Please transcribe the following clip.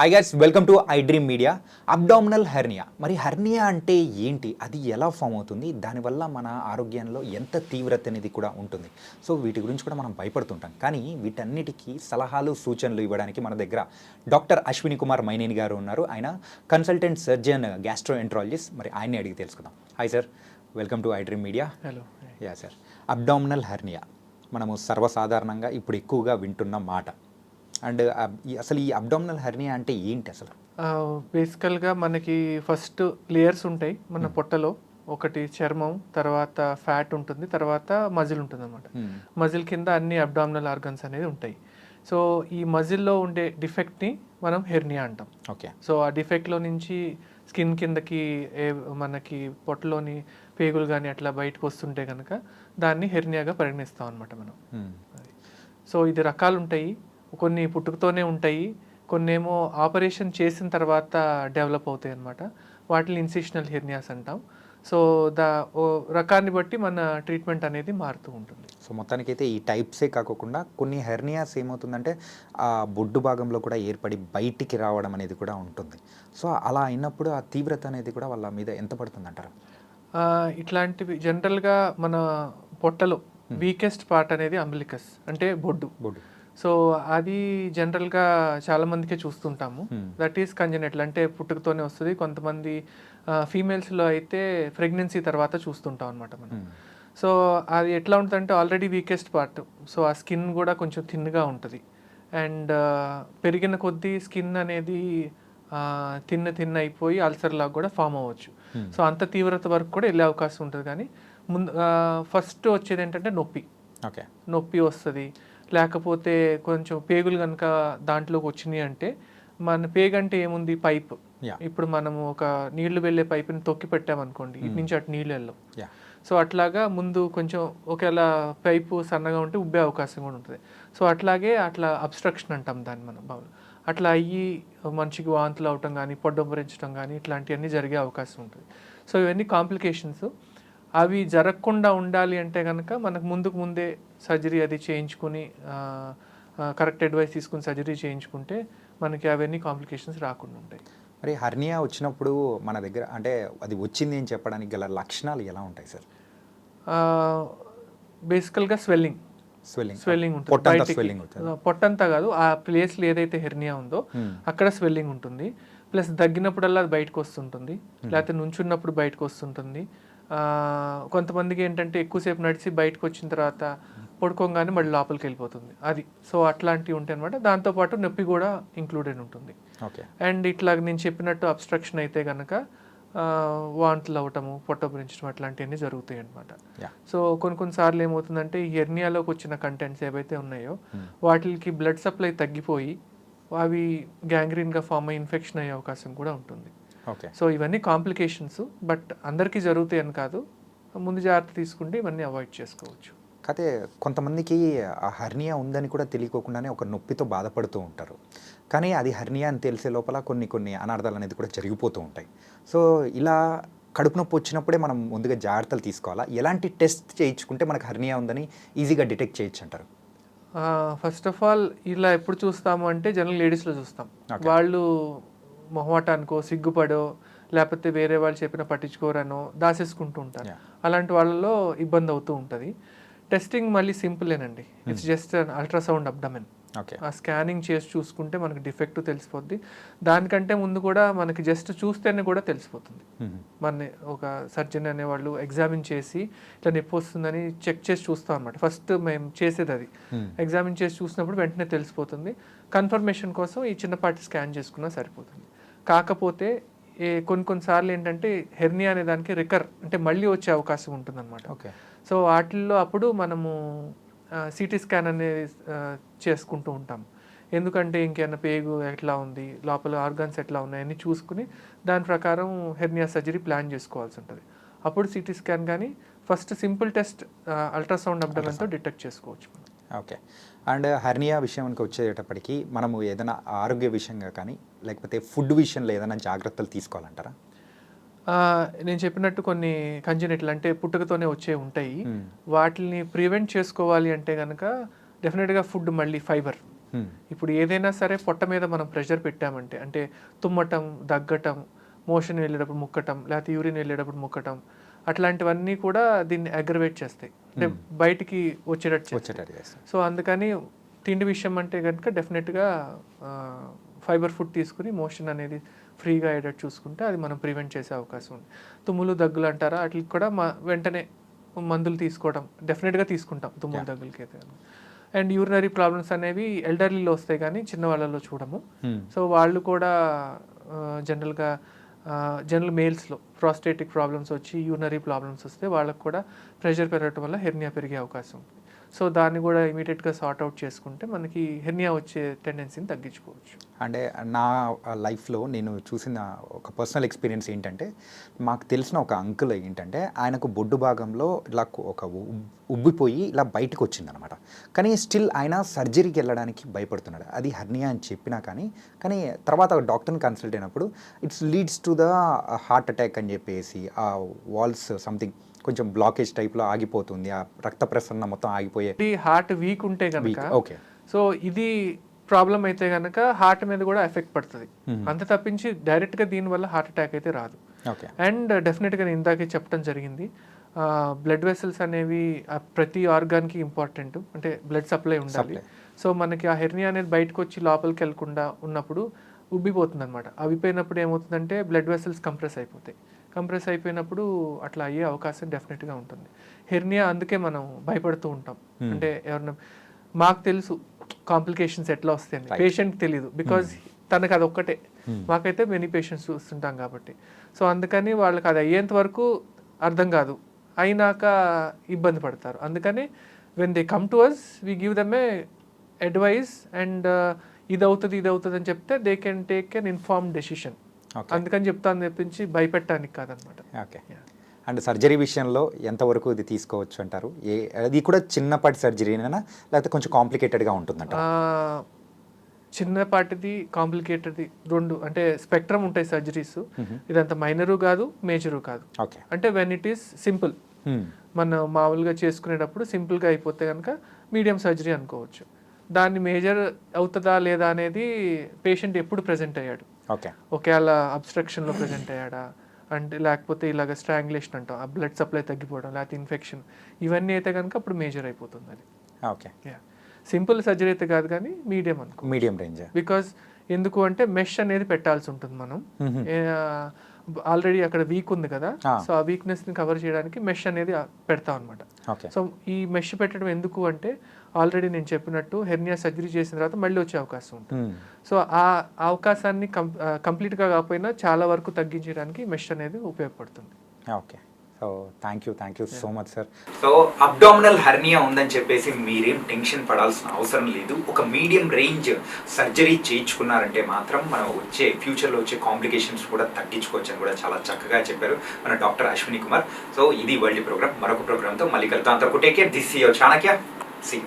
Hi guys welcome to I Dream Media abdominal hernia మరి hernia అంటే ఏంటి? అది ఎలా ఫామ్ అవుతుంది? దానివల్ల మన ఆరోగ్యంలో ఎంత తీవ్రత అనేది కూడా ఉంటుంది. సో వీటి గురించి కూడా మనం భయపడుతుంటాం. కానీ వీటన్నిటికీ సలహాలు సూచనలు ఇవ్వడానికి మన దగ్గర డాక్టర్ అశ్విని కుమార్ మైనేని గారు ఉన్నారు. ఆయన కన్సల్టెంట్ సర్జన్ గ్యాస్ట్రో ఎంట్రాలజిస్ట్ మరి ఆయన్ని అడిగి తెలుసుకుందాం. Hi sir welcome to I Dream Media hello yeah sir abdominal hernia మనము సర్వసాధారణంగా ఇప్పుడు ఎక్కువగా వింటున్న మాట. అండ్ అసలు ఈ అబ్డామినల్ హెర్నియా అంటే ఏంటి అసలు? బేసికల్గా మనకి ఫస్ట్ లేయర్స్ ఉంటాయి మన పొట్టలో. ఒకటి చర్మం తర్వాత ఫ్యాట్ ఉంటుంది తర్వాత మజిల్ ఉంటుంది అనమాట మజిల్ కింద అన్ని అబ్డామినల్ ఆర్గన్స్ అనేది ఉంటాయి. సో ఈ మజిల్లో ఉండే డిఫెక్ట్ని మనం హెర్నియా అంటాం. ఓకే. సో ఆ డిఫెక్ట్లో నుంచి స్కిన్ కిందకి ఏ మనకి పొట్టలోని పేగులు కానీ అట్లా బయటకు వస్తుంటే కనుక దాన్ని హెర్నియాగా పరిగణిస్తాం అనమాట మనం. అది. సో ఇది రకాలు ఉంటాయి కొన్ని పుట్టుకతోనే ఉంటాయి. కొన్ని ఏమో ఆపరేషన్ చేసిన తర్వాత డెవలప్ అవుతాయి అన్నమాట. వాటిని ఇన్సిషనల్ హెర్నియాస్ అంటాం. సో దా రకాన్ని బట్టి మన ట్రీట్మెంట్ అనేది మారుతూ ఉంటుంది. సో మొత్తానికైతే ఈ టైప్సే కాకుండా కొన్ని హెర్నియాస్ ఏమవుతుందంటే ఆ బొడ్డు భాగంలో కూడా ఏర్పడి బయటికి రావడం అనేది కూడా ఉంటుంది. సో అలా అయినప్పుడు ఆ తీవ్రత అనేది కూడా వాళ్ళ మీద ఎంత పడుతుంది అంటారు ఇట్లాంటివి జనరల్గా మన పొట్టలో వీకెస్ట్ పార్ట్ అనేది అంబలికస్ అంటే బొడ్డు. బొడ్డు. సో అది జనరల్గా చాలా మందికే చూస్తుంటాము. Hmm. దట్ ఈస్ కంజనెటల్ అంటే పుట్టుకతోనే వస్తుంది. కొంతమంది ఫీమేల్స్లో అయితే ప్రెగ్నెన్సీ తర్వాత చూస్తుంటాం అనమాట మనం. సో అది ఎట్లా ఉంటుందంటే ఆల్రెడీ వీకెస్ట్ పార్ట్ సో ఆ స్కిన్ కూడా కొంచెం థిన్గా ఉంటుంది. అండ్ పెరిగిన కొద్దీ స్కిన్ అనేది తిన్న తిన్న అయిపోయి అల్సర్ లాగా కూడా ఫామ్ అవ్వచ్చు. సో అంత తీవ్రత వరకు కూడా వెళ్ళే అవకాశం ఉంటుంది. కానీ ముందు ఫస్ట్ వచ్చేది ఏంటంటే నొప్పి. ఓకే నొప్పి వస్తుంది. లేకపోతే కొంచెం పేగులు కనుక దాంట్లోకి వచ్చినాయి అంటే మన పేగు అంటే ఏముంది? పైప్. ఇప్పుడు మనము ఒక నీళ్ళు వెళ్ళే పైపుని తొక్కి పెట్టామనుకోండి ఇటు నుంచి అటు నీళ్ళు వెళ్ళవు. యా సో అట్లాగా ముందు కొంచెం ఒకవేళ పైపు సన్నగా ఉంటే ఉబ్బే అవకాశం కూడా ఉంటుంది. సో అట్లాగే అట్లా అబ్స్ట్రక్షన్ అంటాం దాన్ని మనం అట్లా అయ్యి మనిషికి వాంతులు అవటం కానీ పొడ్డొబ్బరించడం కానీ ఇట్లాంటివన్నీ జరిగే అవకాశం ఉంటుంది. సో ఇవన్నీ కాంప్లికేషన్స్. అవి జరగకుండా ఉండాలి అంటే కనుక మనకు ముందుకు ముందే సర్జరీ అది చేయించుకుని కరెక్ట్ అడ్వైస్ తీసుకుని సర్జరీ చేయించుకుంటే మనకి అవన్నీ కాంప్లికేషన్స్ రాకుండా ఉంటాయి. మరి హర్నియా వచ్చినప్పుడు మన దగ్గర అంటే అది వచ్చింది అని చెప్పడానికి గల లక్షణాలు ఎలా ఉంటాయి సార్? బేసికల్గా స్వెల్లింగ్. స్వెల్లింగ్. స్వెల్లింగ్ ఉంటుంది. స్వెల్లింగ్ పొట్టంతా కాదు ఆ ప్లేస్లో ఏదైతే హెర్నియా ఉందో. అక్కడ స్వెల్లింగ్ ఉంటుంది. ప్లస్ దగ్గినప్పుడల్లా అది బయటకు వస్తుంటుంది. లేకపోతే నుంచున్నప్పుడు బయటకు వస్తుంటుంది. కొంతమందికి ఏంటంటే ఎక్కువసేపు నడిచి బయటకు వచ్చిన తర్వాత పడుకోగానే మళ్ళీ లోపలికి వెళ్ళిపోతుంది. అది. సో అట్లాంటివి ఉంటాయి అనమాట దాంతోపాటు నొప్పి కూడా ఇంక్లూడెడ్ ఉంటుంది. ఓకే. అండ్ ఇట్లా నేను చెప్పినట్టు అబ్స్ట్రక్షన్ అయితే కనుక వాంతులు అవటము పొట్టబరించడం అట్లాంటివన్నీ జరుగుతాయి అనమాట సో కొన్ని కొన్నిసార్లు ఏమవుతుందంటే హెర్నియాలోకి వచ్చిన కంటెంట్స్ ఏవైతే ఉన్నాయో వాటికి బ్లడ్ సప్లై తగ్గిపోయి అవి గ్యాంగ్రీన్గా ఫామ్ అయ్యి ఇన్ఫెక్షన్ అయ్యే అవకాశం కూడా ఉంటుంది. సో ఇవన్నీ కాంప్లికేషన్స్ బట్ అందరికీ జరుగుతాయి అని కాదు. ముందు జాగ్రత్త తీసుకుంటే ఇవన్నీ అవాయిడ్ చేసుకోవచ్చు. కాకపోతే కొంతమందికి ఆ హర్నియా ఉందని కూడా తెలియకోకుండానే ఒక నొప్పితో బాధపడుతూ ఉంటారు. కానీ అది హర్నియా అని తెలిసే లోపల కొన్ని కొన్ని అనార్థాలు అనేది కూడా జరిగిపోతూ ఉంటాయి. సో ఇలా కడుపు నొప్పి వచ్చినప్పుడే మనం ముందుగా జాగ్రత్తలు తీసుకోవాలా? ఎలాంటి టెస్ట్ చేయించుకుంటే మనకు హర్నియా ఉందని ఈజీగా డిటెక్ట్ చేయొచ్చు అంటారు? ఫస్ట్ ఆఫ్ ఆల్ ఇలా ఎప్పుడు చూస్తాము అంటే జనరల్ లేడీస్లో చూస్తాం. వాళ్ళు మొహమాటానికో సిగ్గుపడో లేకపోతే వేరే వాళ్ళు చెప్పిన పట్టించుకోరనో దాసేసుకుంటూ ఉంటారు. అలాంటి వాళ్ళలో ఇబ్బంది అవుతూ ఉంటుంది. టెస్టింగ్ మళ్ళీ సింపులేనండి. It's just ultrasound abdomen okay ఆ స్కానింగ్ చేసి చూసుకుంటే మనకి డిఫెక్ట్ తెలిసిపోద్ది. దానికంటే ముందు కూడా మనకి జస్ట్ చూస్తేనే కూడా తెలిసిపోతుంది. మన ఒక సర్జన్ అనేవాళ్ళు ఎగ్జామిన్ చేసి ఇట్లా నొప్పి వస్తుందని చెక్ చేసి చూస్తాం అనమాట ఫస్ట్ మేము చేసేది అది. ఎగ్జామిన్ చేసి చూసినప్పుడు వెంటనే తెలిసిపోతుంది. కన్ఫర్మేషన్ కోసం ఈ చిన్నపాటి స్కాన్ చేసుకున్నా సరిపోతుంది. కాకపోతే ఏ కొన్ని కొన్నిసార్లు ఏంటంటే హెర్నియా అనే దానికి రికర్ అంటే మళ్ళీ వచ్చే అవకాశం ఉంటుందన్నమాట. ఓకే. సో వాటిల్లో అప్పుడు మనము సిటీ స్కాన్ అనేది చేసుకుంటూ ఉంటాం. ఎందుకంటే ఇంకేమైనా పేగు ఎట్లా ఉంది లోపల ఆర్గాన్స్ ఎట్లా ఉన్నాయని చూసుకుని దాని ప్రకారం హెర్నియా సర్జరీ ప్లాన్ చేసుకోవాల్సి ఉంటుంది. అప్పుడు సిటీ స్కాన్ కానీ ఫస్ట్ సింపుల్ టెస్ట్ అల్ట్రాసౌండ్ అబ్డమెంతో డిటెక్ట్ చేసుకోవచ్చు మనం. ఓకే. అండ్ హర్నియా విషయానికి వచ్చేటప్పటికి మనము ఏదైనా ఆరోగ్య విషయంగా కానీ లేకపోతే ఫుడ్ విషయంలో ఏదైనా జాగ్రత్తలు తీసుకోవాలంటారా? నేను చెప్పినట్టు కొన్ని కంజనెట్లు అంటే పుట్టుకతోనే వచ్చే ఉంటాయి. వాటిని ప్రివెంట్ చేసుకోవాలి అంటే కనుక డెఫినెట్గా ఫుడ్ మళ్ళీ ఫైబర్. ఇప్పుడు ఏదైనా సరే పొట్ట మీద మనం ప్రెషర్ పెట్టామంటే అంటే తుమ్మటం దగ్గటం మోషన్ వెళ్ళేటప్పుడు ముక్కటం లేకపోతే యూరిన్ వెళ్ళేటప్పుడు ముక్కటం అట్లాంటివన్నీ కూడా దీన్ని అగ్రవేట్ చేస్తాయి. అంటే బయటికి వచ్చేటట్టు. వచ్చేటట్టు సో అందుకని తిండి విషయం అంటే కనుక డెఫినెట్గా ఫైబర్ ఫుడ్ తీసుకుని మోషన్ అనేది ఫ్రీగా అయ్యేటట్టు చూసుకుంటే అది మనం ప్రివెంట్ చేసే అవకాశం ఉంది. తుమ్ములు దగ్గులు అంటారా? వాటికి కూడా మా వెంటనే మందులు తీసుకోవడం డెఫినెట్గా తీసుకుంటాం తుమ్ములు దగ్గులకి అయితే. అండ్ యూరినరీ ప్రాబ్లమ్స్ అనేవి ఎల్డర్లీలో వస్తాయి కానీ చిన్న వాళ్ళలో చూడము. Hmm. సో వాళ్ళు కూడా జనరల్గా జనరల్ మేల్స్లో ప్రాస్టేటిక్ ప్రాబ్లమ్స్ వచ్చి యూనరీ ప్రాబ్లమ్స్ వస్తే వాళ్ళకు కూడా ప్రెషర్ పెరగటం వల్ల హెర్నియా పెరిగే అవకాశం ఉంది. సో దాన్ని కూడా ఇమీడియట్గా సార్ట్ అవుట్ చేసుకుంటే మనకి హెర్నియా వచ్చే టెండెన్సీని తగ్గించుకోవచ్చు. అంటే నా లైఫ్లో నేను చూసిన ఒక పర్సనల్ ఎక్స్పీరియన్స్ ఏంటంటే మాకు తెలిసిన ఒక అంకుల్ ఏంటంటే ఆయనకు బొడ్డు భాగంలో ఇలా ఒక ఉబ్బిపోయి ఇలా బయటకు వచ్చిందనమాట. కానీ స్టిల్ ఆయన సర్జరీకి వెళ్ళడానికి భయపడుతున్నాడు. అది హర్నియా అని చెప్పినా కానీ కానీ తర్వాత డాక్టర్ని కన్సల్ట్ అయినప్పుడు it's leads to the heart attack అని చెప్పేసి ఆ వాల్స్ సంథింగ్ కొంచెం బ్లాకేజ్ టైప్లో ఆగిపోతుంది. ఆ రక్త ప్రసరణ మొత్తం ఆగిపోయే హార్ట్ వీక్ ఉంటే కనుక ఓకే సో ఇది ప్రాబ్లం అయితే కనుక హార్ట్ మీద కూడా ఎఫెక్ట్ పడుతుంది. అంత తప్పించి డైరెక్ట్గా దీనివల్ల హార్ట్ అటాక్ అయితే రాదు. అండ్ డెఫినెట్గా నేను ఇందాకే చెప్పడం జరిగింది. బ్లడ్ వెసల్స్ అనేవి ప్రతి ఆర్గాన్కి ఇంపార్టెంట్ అంటే బ్లడ్ సప్లై ఉండాలి. సో మనకి ఆ హెర్నియా అనేది బయటకు వచ్చి లోపలికి వెళ్ళకుండా ఉన్నప్పుడు ఉబ్బిపోతుంది అనమాట అవిపోయినప్పుడు ఏమవుతుందంటే బ్లడ్ వెసల్స్ కంప్రెస్ అయిపోతాయి. కంప్రెస్ అయిపోయినప్పుడు అట్లా అయ్యే అవకాశం డెఫినెట్గా ఉంటుంది. హెర్నియా అందుకే మనం భయపడుతూ ఉంటాం. అంటే ఎవరన్నా మాకు తెలుసు కాంప్లికేషన్స్ ఎట్లా వస్తాయని. పేషెంట్ తెలియదు బికాజ్ తనకు అది ఒక్కటే. మాకైతే మెనీ పేషెంట్స్ చూస్తుంటాం కాబట్టి. సో అందుకని వాళ్ళకి అది అయ్యేంత వరకు అర్థం కాదు. అయినాక ఇబ్బంది పడతారు. అందుకని when they come to us we give them a advice and ఇది అవుతుంది ఇది అవుతుంది అని చెప్తే they can take an inform decision అందుకని చెప్తాను చెప్పించి భయపెట్టడానికి కాదనమాట. ఓకే. అండ్ సర్జరీ విషయంలో ఎంతవరకు ఇది తీసుకోవచ్చు అంటారు? ఏ అది కూడా చిన్నపాటి సర్జరీనేనా లేకపోతే కొంచెం కాంప్లికేటెడ్గా ఉంటుందంట? చిన్నపాటిది కాంప్లికేటెడ్ది రెండు అంటే స్పెక్ట్రమ్ ఉంటాయి సర్జరీస్. ఇదంత మైనరు కాదు మేజరు కాదు. ఓకే. అంటే వెన్ ఇట్ ఈస్ సింపుల్. మనం మామూలుగా చేసుకునేటప్పుడు సింపుల్గా అయిపోతే కనుక మీడియం సర్జరీ అనుకోవచ్చు. దాన్ని మేజర్ అవుతుందా లేదా అనేది పేషెంట్ ఎప్పుడు ప్రజెంట్ అయ్యాడు. ఓకే. ఒకవేళ అబ్స్ట్రక్షన్లో ప్రజెంట్ అయ్యాడా? అంటే లేకపోతే ఇలాగ స్ట్రాంగులేషన్ అంటాం ఆ బ్లడ్ సప్లై తగ్గిపోవడం లేకపోతే ఇన్ఫెక్షన్ ఇవన్నీ అయితే కనుక అప్పుడు మేజర్ అయిపోతుంది అది. ఓకే. సింపుల్ సర్జరీ అయితే కాదు కానీ మీడియం అనుకో. మీడియం రేంజ్ బికాజ్ ఎందుకు అంటే మెష్ అనేది పెట్టాల్సి ఉంటుంది మనం. ఆల్రెడీ అక్కడ వీక్ ఉంది కదా. సో ఆ వీక్నెస్ని కవర్ చేయడానికి మెష్ అనేది పెడతాం అనమాట సో ఈ మెష్ పెట్టడం ఎందుకు అంటే ఆల్రెడీ నేను చెప్పినట్టు హెర్నియా సర్జరీ చేసిన తర్వాత మళ్ళీ వచ్చే అవకాశం ఉంటుంది. సో ఆ అవకాశాన్ని కం కంప్లీట్గా కాకపోయినా చాలా వరకు తగ్గించడానికి మెష్ అనేది ఉపయోగపడుతుంది. Okay so thank you thank you so much sir so abdominal hernia ఉందని చెప్పేసి మీరేం టెన్షన్ పడాల్సిన అవసరం లేదు. ఒక మీడియం రేంజ్ సర్జరీ చేయించుకున్నారంటే మాత్రం మనం వచ్చే ఫ్యూచర్లో వచ్చే కాంప్లికేషన్స్ కూడా తగ్గించుకోవచ్చు అని కూడా చాలా చక్కగా చెప్పారు మన డాక్టర్ అశ్విని కుమార్. సో ఇది వరల్డ్ ప్రోగ్రామ్ మరొక ప్రోగ్రామ్తో మళ్ళీ కలుద్దాం. అంతవరకు take care this your Chanakya C